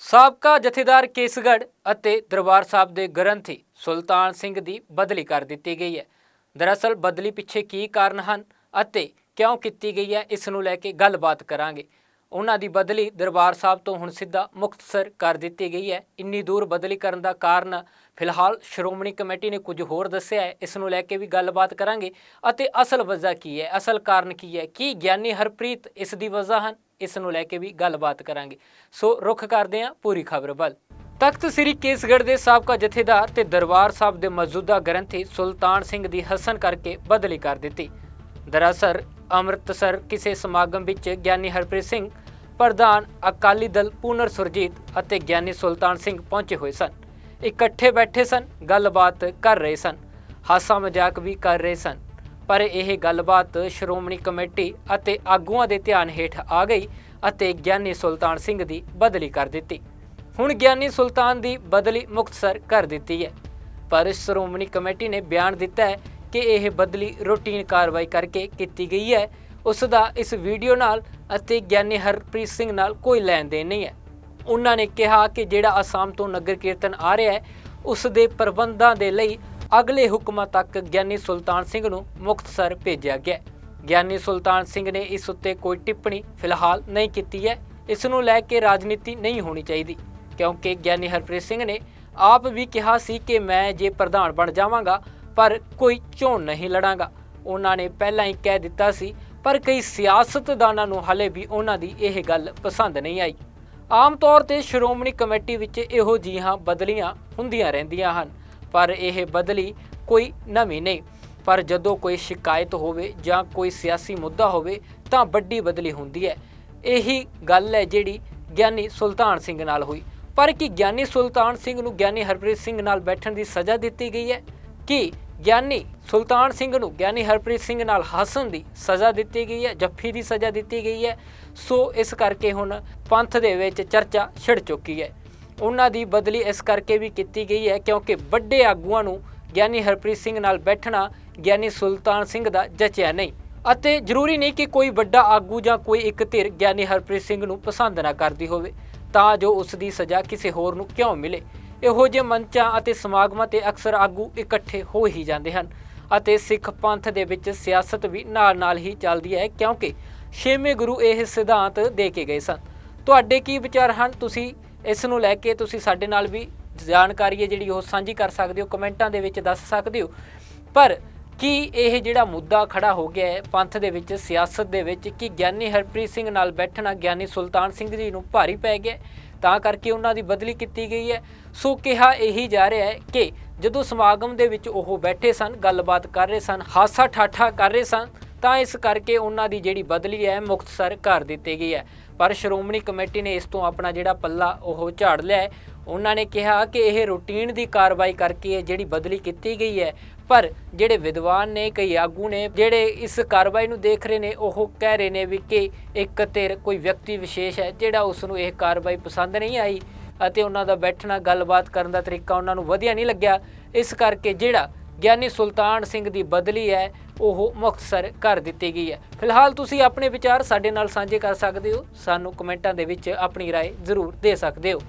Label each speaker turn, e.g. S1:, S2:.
S1: ਸਾਬਕਾ ਜਥੇਦਾਰ ਕੇਸਗੜ੍ਹ ਅਤੇ ਦਰਬਾਰ ਸਾਹਿਬ ਦੇ ਗ੍ਰੰਥੀ ਸੁਲਤਾਨ ਸਿੰਘ ਦੀ ਬਦਲੀ ਕਰ ਦਿੱਤੀ ਗਈ ਹੈ। ਦਰਅਸਲ ਬਦਲੀ ਪਿੱਛੇ ਕੀ ਕਾਰਨ ਹਨ ਅਤੇ ਕਿਉਂ ਕੀਤੀ ਗਈ ਹੈ, ਇਸ ਨੂੰ ਲੈ ਕੇ ਗੱਲਬਾਤ ਕਰਾਂਗੇ। ਉਹਨਾਂ ਦੀ ਬਦਲੀ ਦਰਬਾਰ ਸਾਹਿਬ ਤੋਂ ਹੁਣ ਸਿੱਧਾ ਮੁਕਤਸਰ ਕਰ ਦਿੱਤੀ ਗਈ ਹੈ। ਇੰਨੀ ਦੂਰ ਬਦਲੀ ਕਰਨ ਦਾ ਕਾਰਨ ਫਿਲਹਾਲ ਸ਼੍ਰੋਮਣੀ ਕਮੇਟੀ ਨੇ ਕੁਝ ਹੋਰ ਦੱਸਿਆ ਹੈ। ਇਸ ਨੂੰ ਲੈ ਕੇ ਵੀ ਗੱਲਬਾਤ ਕਰਾਂਗੇ। ਅਤੇ ਅਸਲ ਵਜ੍ਹਾ ਕੀ ਹੈ? ਅਸਲ ਕਾਰਨ ਕੀ ਹੈ? ਕੀ ਗਿਆਨੀ ਹਰਪ੍ਰੀਤ ਇਸ ਦੀ ਵਜ੍ਹਾ ਹਨ? ਇਸ ਨੂੰ ਲੈ ਕੇ ਵੀ ਗੱਲਬਾਤ ਕਰਾਂਗੇ। ਸੋ ਰੁਖ ਕਰਦੇ ਹਾਂ ਪੂਰੀ ਖਬਰ ਵੱਲ। ਤਖਤ ਸ੍ਰੀ ਕੇਸਗੜ੍ਹ ਦੇ ਸਾਬਕਾ ਜਥੇਦਾਰ ਤੇ ਦਰਬਾਰ ਸਾਹਿਬ ਦੇ ਮੌਜੂਦਾ ਗ੍ਰੰਥੀ ਸੁਲਤਾਨ ਸਿੰਘ ਦੀ ਹਸਨ ਕਰਕੇ ਬਦਲੀ ਕਰ ਦਿੱਤੀ। ਦਰਅਸਲ ਅੰਮ੍ਰਿਤਸਰ ਕਿਸੇ ਸਮਾਗਮ ਵਿੱਚ ਗਿਆਨੀ ਹਰਪ੍ਰੀਤ ਸਿੰਘ, ਪ੍ਰਧਾਨ ਅਕਾਲੀ ਦਲ ਪੂਨਰ ਸੁਰਜੀਤ ਅਤੇ ਗਿਆਨੀ ਸੁਲਤਾਨ ਸਿੰਘ ਪਹੁੰਚੇ ਹੋਏ ਸਨ। ਇਕੱਠੇ ਬੈਠੇ ਸਨ, ਗੱਲਬਾਤ ਕਰ ਰਹੇ ਸਨ, ਹਾਸਾ ਮਜ਼ਾਕ ਵੀ ਕਰ ਰਹੇ ਸਨ। ਪਰ ਇਹ ਗੱਲਬਾਤ ਸ਼੍ਰੋਮਣੀ ਕਮੇਟੀ ਅਤੇ ਆਗੂਆਂ ਦੇ ਧਿਆਨ ਹੇਠ ਆ ਗਈ ਅਤੇ ਗਿਆਨੀ ਸੁਲਤਾਨ ਸਿੰਘ ਦੀ ਬਦਲੀ ਕਰ ਦਿੱਤੀ। ਹੁਣ ਗਿਆਨੀ ਸੁਲਤਾਨ ਦੀ ਬਦਲੀ ਮੁਕਤਸਰ ਕਰ ਦਿੱਤੀ ਹੈ। ਪਰ ਸ਼੍ਰੋਮਣੀ ਕਮੇਟੀ ਨੇ ਬਿਆਨ ਦਿੱਤਾ ਹੈ ਕਿ ਇਹ ਬਦਲੀ ਰੂਟੀਨ ਕਾਰਵਾਈ ਕਰਕੇ ਕੀਤੀ ਗਈ ਹੈ। ਉਸ ਦਾ ਇਸ ਵੀਡੀਓ ਨਾਲ ਅਤੇ ਗਿਆਨੀ ਹਰਪ੍ਰੀਤ ਸਿੰਘ ਨਾਲ ਕੋਈ ਲੈਣ ਦੇਣ ਨਹੀਂ ਹੈ। ਉਹਨਾਂ ਨੇ ਕਿਹਾ ਕਿ ਜਿਹੜਾ ਅਸਾਮ ਤੋਂ ਨਗਰ ਕੀਰਤਨ ਆ ਰਿਹਾ ਹੈ, ਉਸ ਦੇ ਪ੍ਰਬੰਧਾਂ ਦੇ ਲਈ ਅਗਲੇ ਹੁਕਮਾਂ ਤੱਕ ਗਿਆਨੀ ਸੁਲਤਾਨ ਸਿੰਘ ਨੂੰ ਮੁਕਤਸਰ ਭੇਜਿਆ ਗਿਆ ਗਿਆਨੀ ਸੁਲਤਾਨ ਸਿੰਘ ਨੇ ਇਸ ਉੱਤੇ ਕੋਈ ਟਿੱਪਣੀ ਫਿਲਹਾਲ ਨਹੀਂ ਕੀਤੀ ਹੈ। ਇਸ ਨੂੰ ਲੈ ਕੇ ਰਾਜਨੀਤੀ ਨਹੀਂ ਹੋਣੀ ਚਾਹੀਦੀ, ਕਿਉਂਕਿ ਗਿਆਨੀ ਹਰਪ੍ਰੀਤ ਸਿੰਘ ਨੇ ਆਪ ਵੀ ਕਿਹਾ ਸੀ ਕਿ ਮੈਂ ਜੇ ਪ੍ਰਧਾਨ ਬਣ ਜਾਵਾਂਗਾ ਪਰ ਕੋਈ ਚੋਣ ਨਹੀਂ ਲੜਾਂਗਾ। ਉਹਨਾਂ ਨੇ ਪਹਿਲਾਂ ਹੀ ਕਹਿ ਦਿੱਤਾ ਸੀ, ਪਰ ਕਈ ਸਿਆਸਤਦਾਨਾਂ ਨੂੰ ਹਲੇ ਵੀ ਉਹਨਾਂ ਦੀ ਇਹ ਗੱਲ ਪਸੰਦ ਨਹੀਂ ਆਈ। ਆਮ ਤੌਰ ਤੇ ਸ਼੍ਰੋਮਣੀ ਕਮੇਟੀ ਵਿੱਚ ਇਹੋ ਜਿਹੀਆਂ ਬਦਲੀਆਂ ਹੁੰਦੀਆਂ ਰਹਿੰਦੀਆਂ ਹਨ, ਪਰ ਇਹ ਬਦਲੀ ਕੋਈ ਨਵੀਂ ਨਹੀਂ। ਪਰ ਜਦੋਂ ਕੋਈ ਸ਼ਿਕਾਇਤ ਹੋਵੇ ਜਾਂ ਕੋਈ ਸਿਆਸੀ ਮੁੱਦਾ ਹੋਵੇ, ਤਾਂ ਵੱਡੀ ਬਦਲੀ ਹੁੰਦੀ ਹੈ। ਇਹੀ ਗੱਲ ਹੈ ਜਿਹੜੀ ਗਿਆਨੀ ਸੁਲਤਾਨ ਸਿੰਘ ਨਾਲ ਹੋਈ। ਪਰ ਕਿ ਗਿਆਨੀ ਸੁਲਤਾਨ ਸਿੰਘ ਨੂੰ ਗਿਆਨੀ ਹਰਪ੍ਰੀਤ ਸਿੰਘ ਨਾਲ ਬੈਠਣ ਦੀ ਸਜ਼ਾ ਦਿੱਤੀ ਗਈ ਹੈ? ਕਿ ਗਿਆਨੀ ਸੁਲਤਾਨ ਸਿੰਘ ਨੂੰ, ਗਿਆਨੀ ਹਰਪ੍ਰੀਤ ਸਿੰਘ ਨਾਲ ਹੱਸਣ ਦੀ ਸਜ਼ਾ ਦਿੱਤੀ ਗਈ ਹੈ, ਜੱਫੀ ਦੀ ਸਜ਼ਾ ਦਿੱਤੀ ਗਈ ਹੈ। ਸੋ ਇਸ ਕਰਕੇ ਹੁਣ ਪੰਥ ਦੇ ਵਿੱਚ ਚਰਚਾ ਛਿੜ ਚੁੱਕੀ ਹੈ। ਉਹਨਾਂ ਦੀ ਬਦਲੀ ਇਸ ਕਰਕੇ ਵੀ ਕੀਤੀ ਗਈ ਹੈ ਕਿਉਂਕਿ ਵੱਡੇ ਆਗੂਆਂ ਨੂੰ ਗਿਆਨੀ ਹਰਪ੍ਰੀਤ ਸਿੰਘ ਨਾਲ ਬੈਠਣਾ, ਗਿਆਨੀ ਸੁਲਤਾਨ ਸਿੰਘ ਦਾ ਜਚਿਆ ਨਹੀਂ। ਅਤੇ ਜ਼ਰੂਰੀ ਨਹੀਂ ਕਿ ਕੋਈ ਵੱਡਾ ਆਗੂ ਜਾਂ ਕੋਈ ਇੱਕ ਧਿਰ ਗਿਆਨੀ ਹਰਪ੍ਰੀਤ ਸਿੰਘ ਨੂੰ ਪਸੰਦ ਨਾ ਕਰਦੀ ਹੋਵੇ। ਤਾਂ ਜੋ ਉਸ ਦੀ ਸਜ਼ਾ ਕਿਸੇ ਹੋਰ ਨੂੰ ਕਿਉਂ ਮਿਲੇ? ਇਹੋ ਜਿਹੇ ਮੰਚਾਂ ਅਤੇ ਸਮਾਗਮਾਂ ਤੇ ਅਕਸਰ ਆਗੂ ਇਕੱਠੇ ਹੋ ਹੀ ਜਾਂਦੇ ਹਨ ਅਤੇ ਸਿੱਖ ਪੰਥ ਦੇ ਵਿੱਚ ਸਿਆਸਤ ਵੀ ਨਾਲ-ਨਾਲ ਹੀ ਚੱਲਦੀ ਹੈ ਕਿਉਂਕਿ ਛੇਵੇਂ ਗੁਰੂ ਇਹ ਸਿਧਾਂਤ ਦੇ ਕੇ ਗਏ ਸਨ। ਤੁਹਾਡੇ ਕੀ ਵਿਚਾਰ ਹਨ? ਤੁਸੀਂ ਇਸ ਨੂੰ ਲੈ ਕੇ ਤੁਸੀਂ ਸਾਡੇ ਨਾਲ ਵੀ ਜਾਣਕਾਰੀ ਹੈ ਜਿਹੜੀ ਉਹ ਸਾਂਝੀ ਕਰ ਸਕਦੇ ਹੋ, ਕਮੈਂਟਾਂ ਦੇ ਵਿੱਚ ਦੱਸ ਸਕਦੇ ਹੋ। ਪਰ ਕੀ ਇਹ ਜਿਹੜਾ ਮੁੱਦਾ ਖੜਾ ਹੋ ਗਿਆ ਹੈ ਪੰਥ ਦੇ ਵਿੱਚ, ਸਿਆਸਤ ਦੇ ਵਿੱਚ, ਕਿ ਗਿਆਨੀ ਹਰਪ੍ਰੀਤ ਸਿੰਘ ਨਾਲ ਬੈਠਣਾ ਗਿਆਨੀ ਸੁਲਤਾਨ ਸਿੰਘ ਜੀ ਨੂੰ ਭਾਰੀ ਪੈ ਗਿਆ ਤਾਂ ਕਰਕੇ ਉਹਨਾਂ ਦੀ ਬਦਲੀ ਕੀਤੀ ਗਈ ਹੈ। ਸੋ ਕਿਹਾ ਇਹੀ ਜਾ ਰਿਹਾ ਹੈ ਕਿ ਜਦੋਂ ਸਮਾਗਮ ਦੇ ਵਿੱਚ ਉਹ ਬੈਠੇ ਸਨ, ਗੱਲਬਾਤ ਕਰ ਰਹੇ ਸਨ, ਹਾਸਾ ਠਾਠਾ ਕਰ ਰਹੇ ਸਨ, ਤਾਂ ਇਸ ਕਰਕੇ ਉਹਨਾਂ ਦੀ ਜਿਹੜੀ ਬਦਲੀ ਹੈ ਮੁਕਤਸਰ ਕਰ ਦਿੱਤੀ ਗਈ ਹੈ। ਪਰ ਸ਼੍ਰੋਮਣੀ ਕਮੇਟੀ ਨੇ ਇਸ ਤੋਂ ਆਪਣਾ ਜਿਹੜਾ ਪੱਲਾ ਉਹ ਝਾੜ ਲਿਆ ਉਹਨਾਂ ਨੇ ਕਿਹਾ ਕਿ ਇਹ ਰੂਟੀਨ ਦੀ ਕਾਰਵਾਈ ਕਰਕੇ ਇਹ ਜਿਹੜੀ ਬਦਲੀ ਕੀਤੀ ਗਈ ਹੈ ਪਰ ਜਿਹੜੇ ਵਿਦਵਾਨ ਨੇ ਕਈ ਆਗੂ ਨੇ ਜਿਹੜੇ ਇਸ ਕਾਰਵਾਈ ਨੂੰ ਦੇਖ ਰਹੇ ਨੇ ਉਹ ਕਹਿ ਰਹੇ ਨੇ ਵੀ ਕਿ ਇੱਕ ਧਿਰ ਕੋਈ ਵਿਅਕਤੀ ਵਿਸ਼ੇਸ਼ ਹੈ ਜਿਹੜਾ ਉਸ ਨੂੰ ਇਹ ਕਾਰਵਾਈ ਪਸੰਦ ਨਹੀਂ ਆਈ ਅਤੇ ਉਹਨਾਂ ਦਾ ਬੈਠਣਾ ਗੱਲਬਾਤ ਕਰਨ ਦਾ ਤਰੀਕਾ ਉਹਨਾਂ ਨੂੰ ਵਧੀਆ ਨਹੀਂ ਲੱਗਿਆ ਇਸ ਕਰਕੇ ਜਿਹੜਾ ਗਿਆਨੀ ਸੁਲਤਾਨ ਸਿੰਘ ਦੀ ਬਦਲੀ ਹੈ ਉਹ ਮੁਕਤਸਰ ਕਰ ਦਿੱਤੀ ਗਈ ਹੈ ਫਿਲਹਾਲ ਤੁਸੀਂ ਆਪਣੇ ਵਿਚਾਰ ਸਾਡੇ ਨਾਲ ਸਾਂਝੇ ਕਰ ਸਕਦੇ ਹੋ ਸਾਨੂੰ ਕਮੈਂਟਾਂ ਦੇ ਵਿੱਚ ਆਪਣੀ رائے ਜ਼ਰੂਰ ਦੇ ਸਕਦੇ ਹੋ